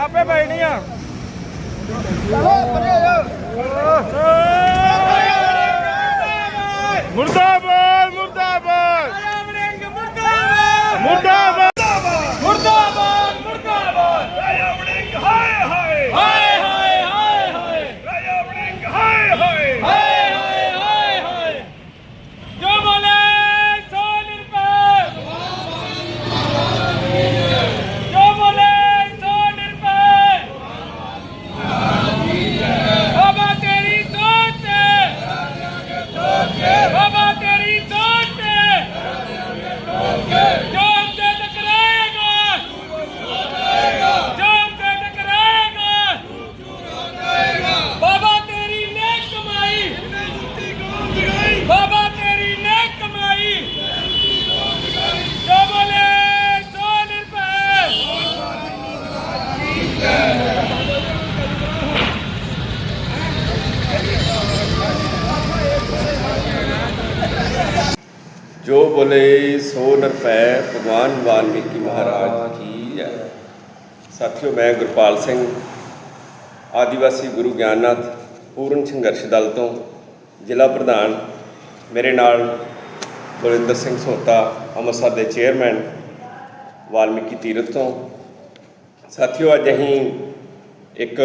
ਆਪੇ ਬੈਠਣੀਆਂ ਮੁਰਦਾਬਾਦ ਮੁਰਦਾਬਾਦ। ਜੋ ਬੋਲੇ ਸੋ ਨਰਪੈ ਭਗਵਾਨ ਵਾਲਮੀਕੀ ਮਹਾਰਾਜ ਕੀ ਜੈ। ਸਾਥੀਓ, ਮੈਂ ਗੁਰਪਾਲ ਸਿੰਘ, ਆਦੀਵਾਸੀ ਗੁਰੂ ਗਿਆਨਨਾਥ, ਪੂਰਨ ਸੰਘਰਸ਼ ਦਲ ਤੋਂ ਜ਼ਿਲ੍ਹਾ ਪ੍ਰਧਾਨ, ਮੇਰੇ ਨਾਲ ਗੁਰਿੰਦਰ ਸਿੰਘ ਸੋਤਾ, ਅੰਮ੍ਰਿਤਸਰ ਦੇ ਚੇਅਰਮੈਨ, ਵਾਲਮੀਕੀ ਤੀਰਥ ਤੋਂ। ਸਾਥੀਓ, ਅੱਜ ਅਸੀਂ ਇੱਕ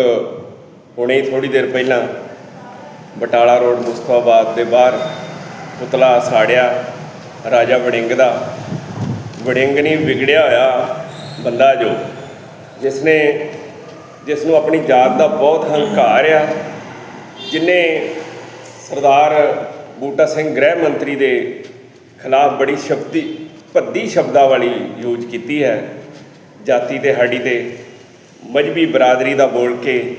ਹੁਣੇ ਥੋੜੀ ਦੇਰ ਪਹਿਲਾਂ ਬਟਾਲਾ ਰੋਡ ਮੁਸਤਾਬਾਦ ਦੇ ਬਾਹਰ ਪੁਤਲਾ ਸਾੜਿਆ। ਰਾਜਾ ਵੜਿੰਗ ਦਾ। ਵੜਿੰਗ ਨਹੀਂ ਵਿਗੜਿਆ ਹੋਇਆ ਬੰਦਾ ਜੋ ਜਿਸ ਨੇ ਜਿਸ ਨੂੰ ਆਪਣੀ ਜਾਤ ਦਾ ਬਹੁਤ ਹੰਕਾਰ ਆ, ਜਿਨੇ ਸਰਦਾਰ ਬੂਟਾ ਸਿੰਘ ਗ੍ਰਹਿ ਮੰਤਰੀ ਦੇ ਖਿਲਾਫ ਬੜੀ ਸ਼ਬਦੀ ਭੱਦੀ ਸ਼ਬਦਾਂ ਵਾਲੀ ਯੂਜ਼ ਕੀਤੀ ਹੈ। ਜਾਤੀ ਤੇ ਹਾੜੀ ਤੇ ਮਜਬੀ ਬਰਾਦਰੀ ਦਾ ਬੋਲ ਕੇ,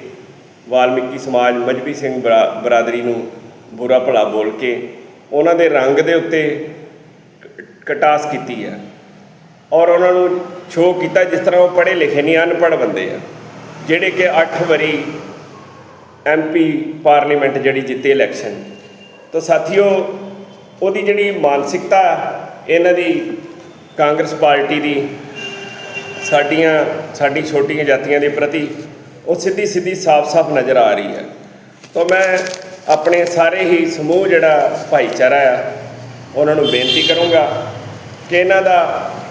ਵਾਲਮੀਕੀ ਸਮਾਜ ਮਜਬੀ ਸਿੰਘ ਬਰਾ- ਬਰਾਦਰੀ ਨੂੰ ਬੁਰਾ ਭਲਾ ਬੋਲ ਕੇ, ਉਹਨਾਂ ਦੇ ਰੰਗ ਦੇ ਉੱਤੇ ਕਟਾਸ ਕੀਤੀ ਹੈ। ਔਰ ਉਹਨਾਂ ਨੂੰ ਸ਼ੋਅ ਕੀਤਾ ਜਿਸ ਤਰ੍ਹਾਂ ਉਹ ਪੜ੍ਹੇ ਲਿਖੇ ਨਹੀਂ, ਅਨਪੜ੍ਹ ਬੰਦੇ ਆ। ਜਿਹੜੇ ਕਿ 8 ਵਾਰੀ ਐਮਪੀ ਪਾਰਲੀਮੈਂਟ ਜਿਹੜੀ ਜਿੱਤੇ ਇਲੈਕਸ਼ਨ ਤਾਂ ਸਾਥੀਓ, ਉਹਦੀ ਜਿਹੜੀ ਮਾਨਸਿਕਤਾ ਇਹਨਾਂ ਦੀ ਕਾਂਗਰਸ ਪਾਰਟੀ ਦੀ, ਸਾਡੀਆਂ, ਸਾਡੀ ਛੋਟੀਆਂ ਜਾਤੀਆਂ ਦੇ ਪ੍ਰਤੀ, ਉਹ ਸਿੱਧੀ ਸਿੱਧੀ ਸਾਫ਼-ਸਾਫ਼ ਨਜ਼ਰ ਆ ਰਹੀ ਹੈ। ਤਾਂ ਮੈਂ ਆਪਣੇ ਸਾਰੇ ਹੀ ਸਮੂਹ ਜਿਹੜਾ ਭਾਈਚਾਰਾ ਆ, ਉਹਨਾਂ ਨੂੰ ਬੇਨਤੀ ਕਰੂੰਗਾ ਕਿ ਇਹਨਾਂ ਦਾ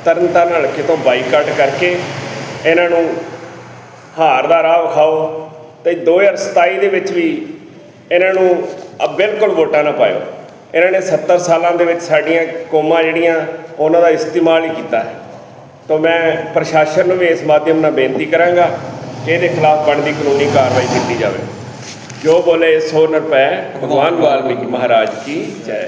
ਤਰਨਤਾਰਨ ਹਲਕੇ ਤੋਂ ਬਾਈਕਾਟ ਕਰਕੇ ਇਹਨਾਂ ਨੂੰ ਹਾਰ ਦਾ ਰਾਹ ਵਿਖਾਓ ਤੇ 2027 ਦੇ ਵਿੱਚ ਵੀ ਇਹਨਾਂ ਨੂੰ ਬਿਲਕੁਲ ਵੋਟਾਂ ਨਾ ਪਾਇਓ। ਇਹਨਾਂ ਨੇ 70 ਸਾਲਾਂ ਦੇ ਵਿੱਚ ਸਾਡੀਆਂ ਕੌਮਾਂ ਜਿਹੜੀਆਂ, ਉਹਨਾਂ ਦਾ ਇਸਤੇਮਾਲ ਹੀ ਕੀਤਾ ਹੈ। ਤਾਂ ਮੈਂ ਪ੍ਰਸ਼ਾਸਨ ਨੂੰ ਵੀ ਇਸ ਮਾਧਿਅਮ ਨਾਲ ਬੇਨਤੀ ਕਰਾਂਗਾ ਕਿ ਇਹਦੇ ਖਿਲਾਫ ਬਣਦੀ ਕਾਨੂੰਨੀ ਕਾਰਵਾਈ ਕੀਤੀ ਜਾਵੇ। ਜੋ ਬੋਲੇ ਸੋ ਨਰਪੈ ਭਗਵਾਨ ਵਾਲਮੀਕੀ ਮਹਾਰਾਜ ਕੀ ਜੈ।